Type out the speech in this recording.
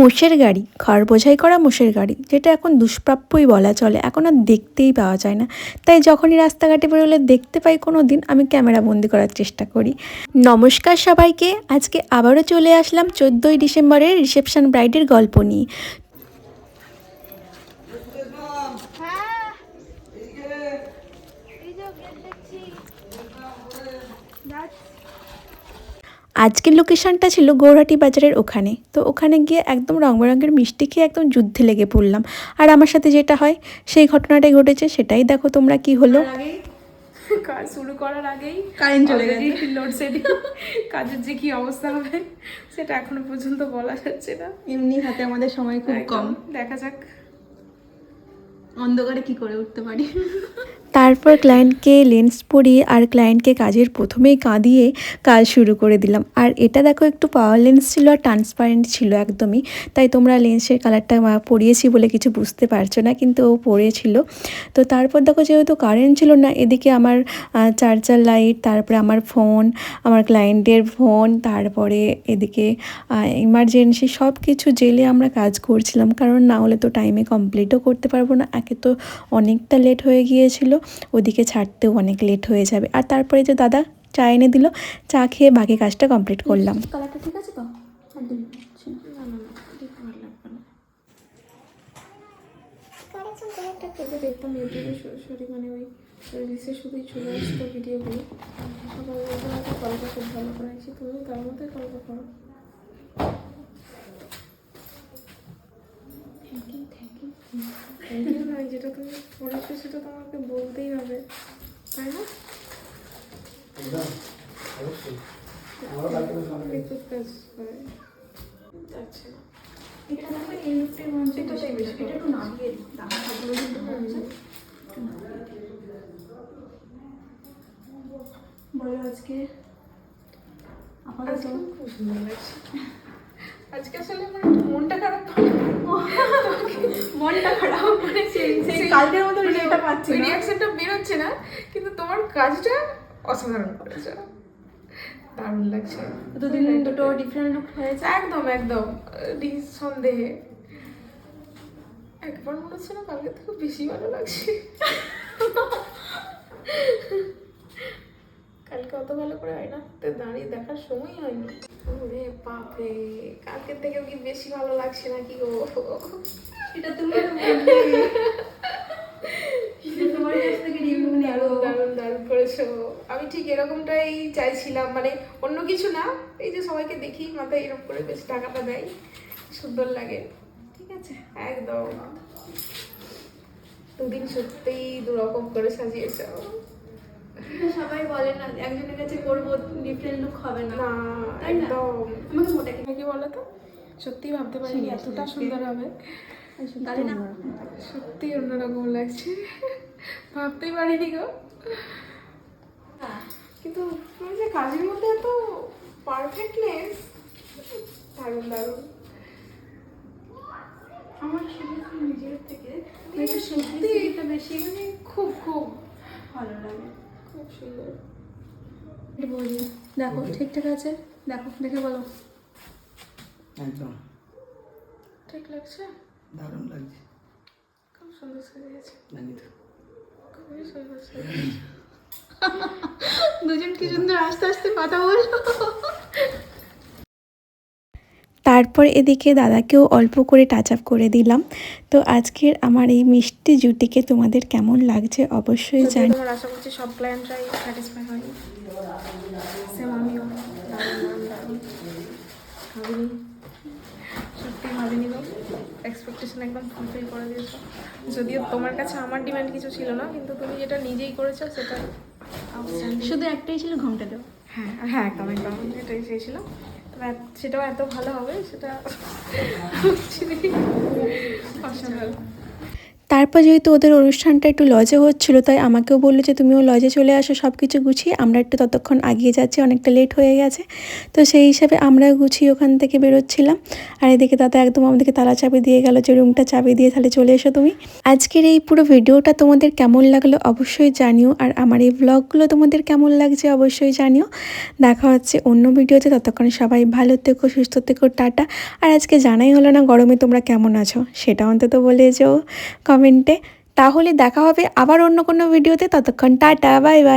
মোষের গাড়ি খড় বোঝাই করা মোষের গাড়ি, যেটা এখন দুষ্প্রাপ্যই বলা চলে, এখন আর দেখতেই পাওয়া যায় না। তাই যখনই রাস্তাঘাটে বেরোলে দেখতে পাই কোনো দিন আমি ক্যামেরা বন্দি করার চেষ্টা করি। নমস্কার সবাইকে, আজকে আবারও চলে আসলাম চোদ্দোই ডিসেম্বরের রিসেপশন ব্রাইডের গল্প নিয়ে। হ্যাঁ এই যে গেট দেখছি যাচ্ছি। আজকের লোকেশনটা ছিল গৌরহাটি বাজারের ওখানে। তো ওখানে গিয়ে একদম রং বেরঙের মিষ্টি খেয়ে একদম যুদ্ধে লেগে পড়লাম। আর আমার সাথে যেটা হয় সেই ঘটনাটাই ঘটেছে সেটাই। দেখো তোমরা কি হলো। কাজ শুরু করার আগেই কারেন্ট চলে already লোডশেডিং কাজের যে কি অবস্থা হবে সেটা এখনও পর্যন্ত বলা যাচ্ছে না। এমনি হাতে আমাদের সময় খুব কম। দেখা যাক। অন্ধকারে কি করে উঠতে পারি। তারপর ক্লায়েন্টকে লেন্স পরিয়ে আর ক্লায়েন্টকে কাজের প্রথমেই কাঁদিয়ে কাজ শুরু করে দিলাম। আর এটা দেখো একটু পাওয়ার লেন্স ছিল আর ট্রান্সপারেন্ট ছিল একদমই। তাই তোমরা লেন্সের কালারটা পরিয়েছি বলে কিছু বুঝতে পারছ না, কিন্তু ও পড়েছিল তো তারপর দেখো যেহেতু কারেন্ট ছিল না, এদিকে আমার চার্জার লাইট তারপরে আমার ফোন আমার ক্লায়েন্টের ফোন তারপরে এদিকে ইমার্জেন্সি সব কিছু জেলে আমরা কাজ করছিলাম। কারণ না হলে তো টাইমে কমপ্লিটও করতে পারব না। একে তো অনেকটা লেট হয়ে গিয়েছিল। ওদিকে ছাড়তেও অনেক লেট হয়ে যাবে। আর তারপরে যে দাদা চা এনে দিল চা খেয়ে বাকি কাজটা কমপ্লিট করলাম। কালারটা ঠিক আছে তো? দেখতাম ইউটিউবে সরাসরি মানে ওই রিলসে শুধুই চলে আসতো ভিডিওগুলো সবাই কলকা খুব ভালো করেছি তুমিও তার মধ্যে কলকা করো থ্যাংক ইউ নয় যেটা তুমি পড়েছো সেটা তোমাকে বলতেই হবে তাই না? হচ্ছে। বলো আজকে। আপাতত। খুব সুন্দর লাগছে। আজকে আসলে আমার মনটা খারাপ মনটা খারাপ মানে সেই কালকের মতো মানে রিয়েটা পাচ্ছি না। রিয়াকশনটা বেরোচ্ছে না কিন্তু তোমার কাজটা অসাধারণ করেছ। দারুণ লাগছে। দুদিন দুটো ডিফারেন্ট লুক হয়েছে? একদম একদম। নিঃসন্দেহে। একবার মনে হচ্ছে না কালকে থেকে বেশি ভালো লাগছে। কালকে অত ভালো করে আয়নাতে দাঁড়িয়ে দেখার সময় হয়নি। ওরে বাপরে কালকের থেকেও কি বেশি ভালো লাগছে নাকি গো? সেটা তুমি থেকে করেছ। আমি ঠিক এরকমটাই চাইছিলাম মানে অন্য কিছু না এই যে সবাইকে দেখি মাথায় এরকম করে বেশ টাকাটা দেয় সুন্দর লাগে। ঠিক আছে। একদম। দুদিন সত্যিই দুরকম করে সাজিয়েছ। সবাই বলে না একজনের কাছে করব ডিফারেন্ট লুক হবে না। না তাই না? আমাকে মোটা কি বলো তো? সত্যি ভাবতে পারিনি এতটা সুন্দর হবে। তাহলে না? সত্যি অন্যরকম লাগছে। ভাবতেই পারিনি গো। কিন্তু যে কাজের মধ্যে এত পারফেক্টনেস দারুণ দারুণ। আমার শুধু নিজের থেকে একটু সিম্পলিসিটিটা বেশি মানে খুব খুব। ভালো লাগে। খুব সুন্দর। বলি দেখো ঠিকঠাক আছে? দেখো দেখে বলো। একদম। ঠিক লাগছে? দারুণ লাগছে। খুব সুন্দর সাজিয়েছে। খুবই সুন্দর সাজিয়েছে। দুজন কি সুন্দর আস্তে আস্তে কথা বলল? তারপর এদিকে দাদাকেও অল্প করে টাচ আপ করে দিলাম। তো আজকের আমার এই মিষ্টি জুটিকে তোমাদের কেমন লাগছে অবশ্যই জানি। আশা করছি সব ক্লায়েন্টরাই স্যাটিসফাই হয়নি সেম আমিও। সত্যি ভাবিনি এক্সপেকটেশন একদম ফুলফিল করে দিয়েছ। যদিও তোমার কাছে আমার ডিমান্ড কিছু ছিল না কিন্তু তুমি যেটা নিজেই করেছ সেটা শুধু একটাই ছিল ঘমটা দেও। হ্যাঁ হ্যাঁ একদম একদম। এটাই চেয়েছিলাম। সেটাও এত ভালো হবে সেটা actually অসাধারণ। তারপর যেহেতু ওদের অনুষ্ঠানটা একটু লজে হচ্ছিল, তাই আমাকেও বলল যে, তুমিও লজে চলে আসো সব কিছু গুছিয়ে। আমরা একটু ততক্ষণ আগিয়ে যাচ্ছি, অনেকটা লেট হয়ে গেছে। তো সেই হিসাবে আমরা গুছিয়ে ওখান থেকে বেরোচ্ছিলাম। আর এদিকে দাদা একদম আমাদেরকে তালা চাবি দিয়ে গেল, যে রুমটা চাবি দিয়ে, তাহলে চলে এসো তুমি। আজকের এই পুরো ভিডিওটা তোমাদের কেমন লাগল অবশ্যই জানিও, আর আমার এই ব্লগগুলো তোমাদের কেমন লাগছে অবশ্যই জানিও। দেখা হচ্ছে অন্য ভিডিওতে, ততক্ষণ সবাই ভালো থেকো, সুস্থ থেকো, টাটা। আর আজকে জানাই হলো না গরমে তোমরা কেমন আছো, সেটা অন্তত বলে যেও। কমেন্টে তাহলে দেখা হবে আবার অন্য কোনো ভিডিওতে ততক্ষণ টাটা বাই বাই